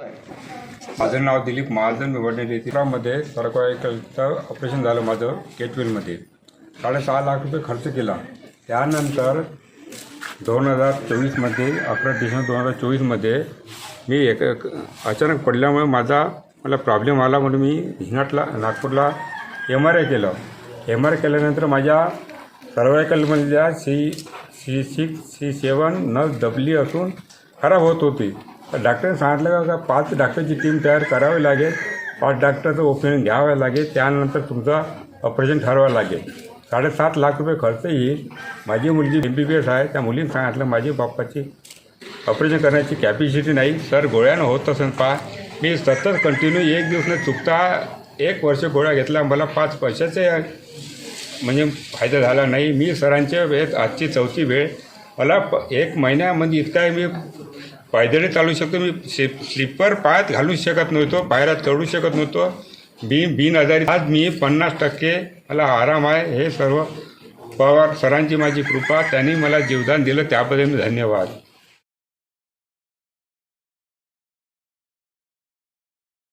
माझं नाव दिलीप महाजन मी वडनेर येथे ऑपरेशन झालं माझं केटवेलमध्ये साडेसहा लाख रुपये खर्च केला. त्यानंतर दोन हजार चोवीसमध्ये अकरा डिसेंबर दोन हजार चोवीसमध्ये मी एक अचानक पडल्यामुळे माझा मला प्रॉब्लेम आला म्हणून मी हिंगाटला नागपूरला एम आर आय केलं. एम आर आय केल्यानंतर माझ्या सर्वायकलमधल्या C C six C seven नस दबली असून खराब होत होती. डॉक्टरने सांगितलं का पाच डॉक्टरची टीम तयार करावी लागेल. पाच डॉक्टरचं ओपिनियन घ्यावं लागेल. त्यानंतर तुमचा ऑपरेशन ठरवावं लागेल. साडेसात लाख रुपये खर्च येईल. माझी मुलगी एम बी बी एस आहे. त्या मुलीने सांगितलं माझी बाप्पाची ऑपरेशन करण्याची कॅपॅसिटी नाही. सर गोळ्यानं होत असेल पहा मी सतत कंटिन्यू एक दिवस न चुकता एक वर्ष गोळ्या घेतला मला पाच पैशाचे म्हणजे फायदा झाला नाही. मी सरांच्या वेळेत आजची चौथी वेळ. मला प एक महिन्यामध्ये इतका मी पायदळी चालू शकतो मी शिप स्लिपर पायात घालू शकत नव्हतो पायऱ्यात चढू शकत नव्हतो. बी बिन आजारी आज मी पन्नास टक्के मला आराम आहे. हे सर्व पवार सरांची माझी कृपा. त्यांनी मला जीवदान दिलं. त्याबद्दल मी धन्यवाद.